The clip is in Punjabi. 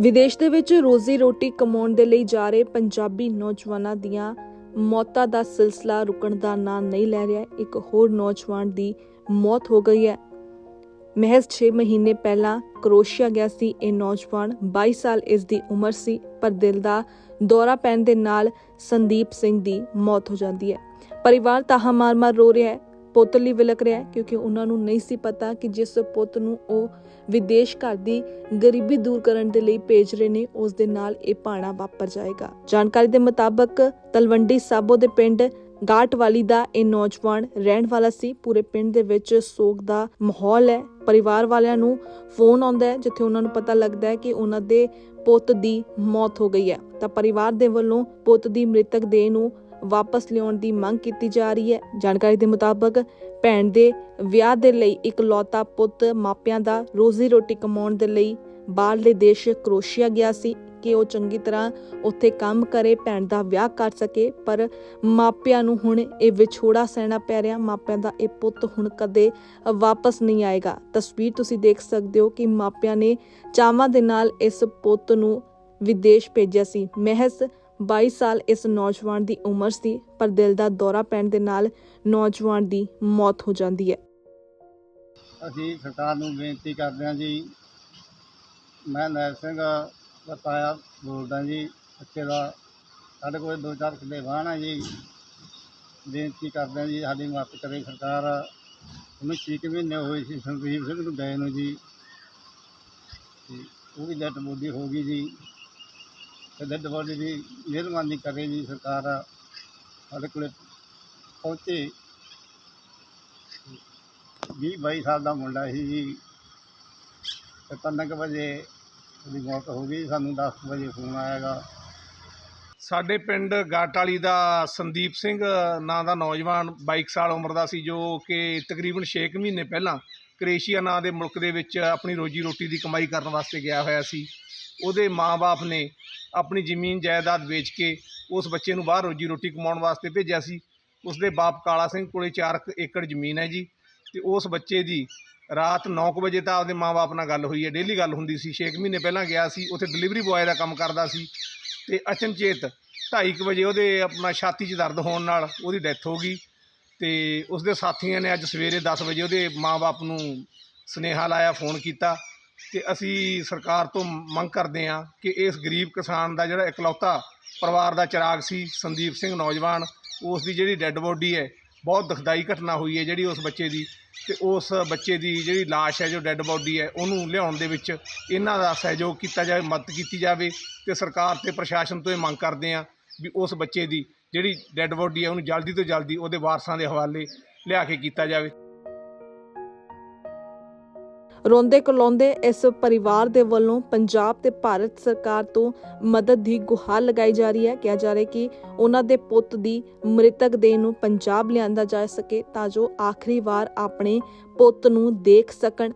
ਵਿਦੇਸ਼ ਦੇ ਵਿੱਚ ਰੋਜ਼ੀ ਰੋਟੀ ਕਮਾਉਣ ਦੇ ਲਈ ਜਾ ਰਹੇ ਪੰਜਾਬੀ ਨੌਜਵਾਨਾਂ ਦੀਆਂ ਮੌਤਾਂ ਦਾ ਸਿਲਸਿਲਾ ਰੁਕਣ ਦਾ ਨਾਂ ਨਹੀਂ ਲੈ ਰਿਹਾ। ਇੱਕ ਹੋਰ ਨੌਜਵਾਨ ਦੀ ਮੌਤ ਹੋ ਗਈ ਹੈ। ਮਹਿਜ਼ 6 ਮਹੀਨੇ ਪਹਿਲਾਂ ਕਰੋਸ਼ੀਆ ਗਿਆ ਸੀ। ਇਹ ਨੌਜਵਾਨ 22 ਸਾਲ ਇਸ ਦੀ ਉਮਰ ਸੀ, ਪਰ ਦਿਲ ਦਾ ਦੌਰਾ ਪੈਣ ਦੇ ਨਾਲ ਸੰਦੀਪ ਸਿੰਘ ਦੀ ਮੌਤ ਹੋ ਜਾਂਦੀ ਹੈ। ਪਰਿਵਾਰ ਤਾਹਾ ਮਾਰ-ਮਾਰ ਰੋ ਰਿਹਾ ਹੈ। ਪੁੱਤ ਲਈ ਵਿਲਕ ਰਿਹਾ ਕਿਉਂਕਿ ਉਹਨਾਂ ਨੂੰ ਨਹੀਂ ਸੀ ਪਤਾ ਕਿ ਜਿਸ ਪੁੱਤ ਨੂੰ ਉਹ ਵਿਦੇਸ਼ ਘਰ ਦੀ ਗਰੀਬੀ ਦੂਰ ਕਰਨ ਦੇ ਲਈ ਭੇਜ ਰਹੇ ਨੇ, ਉਸ ਦੇ ਨਾਲ ਇਹ ਪਾਣਾ ਵਾਪਰ ਜਾਏਗਾ। ਜਾਣਕਾਰੀ ਦੇ ਮੁਤਾਬਕ ਤਲਵੰਡੀ ਸਾਬੋ ਦੇ ਪਿੰਡ ਗਾਟਵਾਲੀ ਦਾ ਇਹ ਨੌਜਵਾਨ ਰਹਿਣ ਵਾਲਾ ਸੀ। ਪੂਰੇ ਪਿੰਡ ਦੇ ਵਿੱਚ ਸੋਗ ਦਾ ਮਾਹੌਲ ਹੈ। ਪਰਿਵਾਰ ਵਾਲਿਆਂ ਨੂੰ ਫੋਨ ਆਉਂਦਾ ਹੈ, ਜਿੱਥੇ ਉਹਨਾਂ ਨੂੰ ਪਤਾ ਲੱਗਦਾ ਹੈ ਕਿ ਉਹਨਾਂ ਦੇ ਪੁੱਤ ਦੀ ਮੌਤ ਹੋ ਗਈ ਹੈ। ਤਾਂ ਪਰਿਵਾਰ ਦੇ ਵੱਲੋਂ ਪੁੱਤ ਦੀ ਮ੍ਰਿਤਕ ਦੇਹ ਨੂੰ ਵਾਪਸ ਲਿਆਉਣ ਦੀ ਮੰਗ ਕੀਤੀ ਜਾ ਰਹੀ ਹੈ। ਜਾਣਕਾਰੀ ਦੇ ਮੁਤਾਬਕ, ਭੈਣ ਦੇ ਵਿਆਹ ਦੇ ਲਈ ਇੱਕ ਲੌਤਾ ਪੁੱਤ ਮਾਪਿਆਂ ਦਾ ਰੋਜ਼ੀ ਰੋਟੀ ਕਮਾਉਣ ਦੇ ਲਈ ਬਾਹਰਲੇ ਦੇਸ਼ ਕਰੋਸ਼ੀਆ ਗਿਆ ਸੀ ਕਿ ਉਹ ਚੰਗੀ ਤਰ੍ਹਾਂ ਉੱਥੇ ਕੰਮ ਕਰੇ, ਭੈਣ ਦਾ ਵਿਆਹ ਕਰ ਸਕੇ। ਪਰ ਮਾਪਿਆਂ ਨੂੰ ਹੁਣ ਇਹ ਵਿਛੋੜਾ ਸਹਿਣਾ ਪੈ ਰਿਹਾ। ਮਾਪਿਆਂ ਦਾ ਇਹ ਪੁੱਤ ਹੁਣ ਕਦੇ ਵਾਪਸ ਨਹੀਂ ਆਏਗਾ। ਤਸਵੀਰ ਤੁਸੀਂ ਦੇਖ ਸਕਦੇ ਹੋ ਕਿ ਮਾਪਿਆਂ ਨੇ ਚਾਵਾਂ ਦੇ ਨਾਲ ਇਸ ਪੁੱਤ ਨੂੰ ਵਿਦੇਸ਼ ਭੇਜਿਆ ਸੀ। ਮਹਿਜ਼ 22 ਸਾਲ ਇਸ ਨੌਜਵਾਨ ਦੀ ਉਮਰ ਸੀ, ਪਰ ਦਿਲ ਦਾ ਦੌਰਾ ਪੈਣ ਦੇ ਨਾਲ ਨੌਜਵਾਨ ਦੀ ਮੌਤ ਹੋ ਜਾਂਦੀ ਹੈ। ਅਸੀਂ ਸਰਕਾਰ ਨੂੰ ਬੇਨਤੀ ਕਰਦੇ ਹਾਂ ਜੀ, ਮੈਂ ਨੈਲ ਸਿੰਘ ਬਤਾਇਆ ਬੋਲਦਾ ਜੀ, ਬੱਚੇ ਦਾ ਸਾਡੇ ਕੋਲ ਦੋ ਚਾਰ ਕਿੱਲੇ ਵਾਹਣ ਹੈ ਜੀ। ਬੇਨਤੀ ਕਰਦੇ ਹਾਂ ਜੀ, ਸਾਡੀ ਮਦਦ ਕਰੇ ਸਰਕਾਰ। ਉਹਨੂੰ ਛੇ ਮਹੀਨੇ ਹੋਏ ਸੀ ਸੰਦੀਪ ਸਿੰਘ ਨੂੰ ਗਏ ਨੂੰ ਜੀ। ਉਹ ਵੀ ਡੈਟ ਬੋਡੀ ਹੋ ਗਈ ਜੀ। ਤੇ ਡੈਡ ਬੋਡੀ ਦੀ ਮਿਹਰਬਾਨੀ ਕਰੇ ਜੀ ਸਰਕਾਰ। ਸਾਡੇ ਕੋਲੇ ਪਹੁੰਚੇ। ਵੀਹ ਬਾਈ ਸਾਲ ਦਾ ਮੁੰਡਾ ਸੀ ਜੀ। ਤੇ ਤਿੰਨ ਕੁ ਵਜੇ ਉਹਦੀ ਮੌਤ ਹੋ ਗਈ। ਸਾਨੂੰ 10 ਵਜੇ ਫੋਨ ਆਏਗਾ ਸਾਡੇ ਪਿੰਡ ਗਾਟਾਲੀ ਦਾ ਸੰਦੀਪ ਸਿੰਘ, ਨਾਂ ਦਾ ਨੌਜਵਾਨ 22 ਸਾਲ ਉਮਰ ਦਾ ਸੀ, ਜੋ ਕਿ ਤਕਰੀਬਨ 6 ਮਹੀਨੇ ਪਹਿਲਾਂ ਕ੍ਰੇਸ਼ੀਆ ਨਾਂ ਦੇ ਮੁਲਕ ਦੇ ਵਿੱਚ ਆਪਣੀ ਰੋਜੀ ਰੋਟੀ ਦੀ ਕਮਾਈ ਕਰਨ ਵਾਸਤੇ ਗਿਆ ਹੋਇਆ ਸੀ। ਉਹਦੇ ਮਾਪੇ ਨੇ ਆਪਣੀ ਜ਼ਮੀਨ ਜਾਇਦਾਦ ਵੇਚ ਕੇ ਉਸ ਬੱਚੇ ਨੂੰ ਬਾਹਰ ਰੋਜੀ ਰੋਟੀ ਕਮਾਉਣ ਵਾਸਤੇ ਭੇਜਿਆ ਸੀ। ਉਸਦੇ ਬਾਪ ਕਾਲਾ ਸਿੰਘ ਕੋਲੇ 4 ਏਕੜ ਜ਼ਮੀਨ ਹੈ ਜੀ ਤੇ ਉਸ ਬੱਚੇ ਦੀ ਰਾਤ 9 ਵਜੇ ਤਾਂ ਆਪਦੇ ਮਾਪੇ ਨਾਲ ਗੱਲ ਹੋਈ ਹੈ। ਡੇਲੀ ਗੱਲ ਹੁੰਦੀ ਸੀ। 6 ਮਹੀਨੇ ਪਹਿਲਾਂ ਗਿਆ ਸੀ। ਉੱਥੇ ਡਿਲੀਵਰੀ ਬੁਆਏ ਦਾ ਕੰਮ ਕਰਦਾ ਸੀ ਤੇ ਅਚਨਚੇਤ 2:30 ਵਜੇ ਉਹਦੇ ਆਪਣਾ ਛਾਤੀ 'ਚ ਦਰਦ ਹੋਣ ਨਾਲ ਉਹਦੀ ਡੈਥ ਹੋ ਗਈ। ਤੇ ਉਸਦੇ ਸਾਥੀਆਂ ਨੇ ਅੱਜ ਸਵੇਰੇ 10 ਵਜੇ ਉਹਦੇ ਮਾਪੇ ਨੂੰ ਸੁਨੇਹਾ ਲਾਇਆ, ਫੋਨ ਕੀਤਾ ਤੇ ਅਸੀਂ ਸਰਕਾਰ ਤੋਂ ਮੰਗ ਕਰਦੇ ਹਾਂ ਕਿ ਇਸ ਗਰੀਬ ਕਿਸਾਨ ਦਾ ਜਿਹੜਾ ਇਕਲੌਤਾ ਪਰਿਵਾਰ ਦਾ ਚਿਰਾਗ ਸੀ, ਸੰਦੀਪ ਸਿੰਘ ਨੌਜਵਾਨ ਉਸ ਦੀ ਜਿਹੜੀ ਡੈੱਡ ਬੋਡੀ ਹੈ, ਬਹੁਤ ਦੁਖਦਾਈ ਘਟਨਾ ਹੋਈ ਹੈ ਜਿਹੜੀ ਉਸ ਬੱਚੇ ਦੀ ਤੇ ਉਸ ਬੱਚੇ ਦੀ ਜਿਹੜੀ ਲਾਸ਼ ਹੈ, ਜੋ ਡੈੱਡ ਬੋਡੀ ਹੈ, ਉਹਨੂੰ ਲਿਆਉਣ ਦੇ ਵਿੱਚ ਇਹਨਾਂ ਦਾ ਸਹਿਯੋਗ ਕੀਤਾ ਜਾਵੇ, ਮਦਦ ਕੀਤੀ ਜਾਵੇ ਤੇ ਸਰਕਾਰ ਤੇ ਪ੍ਰਸ਼ਾਸਨ ਤੋਂ ਇਹ ਮੰਗ ਕਰਦੇ ਹਾਂ ਵੀ ਉਸ ਬੱਚੇ ਦੀ ਜਿਹੜੀ ਡੈੱਡ ਬੋਡੀ ਹੈ ਉਹਨੂੰ ਜਲਦੀ ਤੋਂ ਜਲਦੀ ਉਹਦੇ ਵਾਰਸਾਂ ਦੇ ਹਵਾਲੇ ਲਿਆ ਕੇ ਕੀਤਾ ਜਾਵੇ। ਰੋਂਦੇ ਕਲੋਂਦੇ ਇਸ ਪਰਿਵਾਰ ਦੇ ਵੱਲੋਂ ਪੰਜਾਬ ਤੇ ਭਾਰਤ ਸਰਕਾਰ ਤੋਂ ਮਦਦ ਦੀ ਗੁਹਾਰ ਲਗਾਈ ਜਾ ਰਹੀ ਹੈ। ਕਿਹਾ ਜਾ ਰਿਹਾ ਕਿ ਉਹਨਾਂ ਦੇ ਪੁੱਤ ਦੀ ਮ੍ਰਿਤਕ ਦੇਹ ਨੂੰ ਪੰਜਾਬ ਲਿਆਂਦਾ ਜਾ ਸਕੇ ਤਾਂ ਜੋ ਆਖਰੀ ਵਾਰ ਆਪਣੇ ਪੁੱਤ ਨੂੰ ਦੇਖ ਸਕਣ।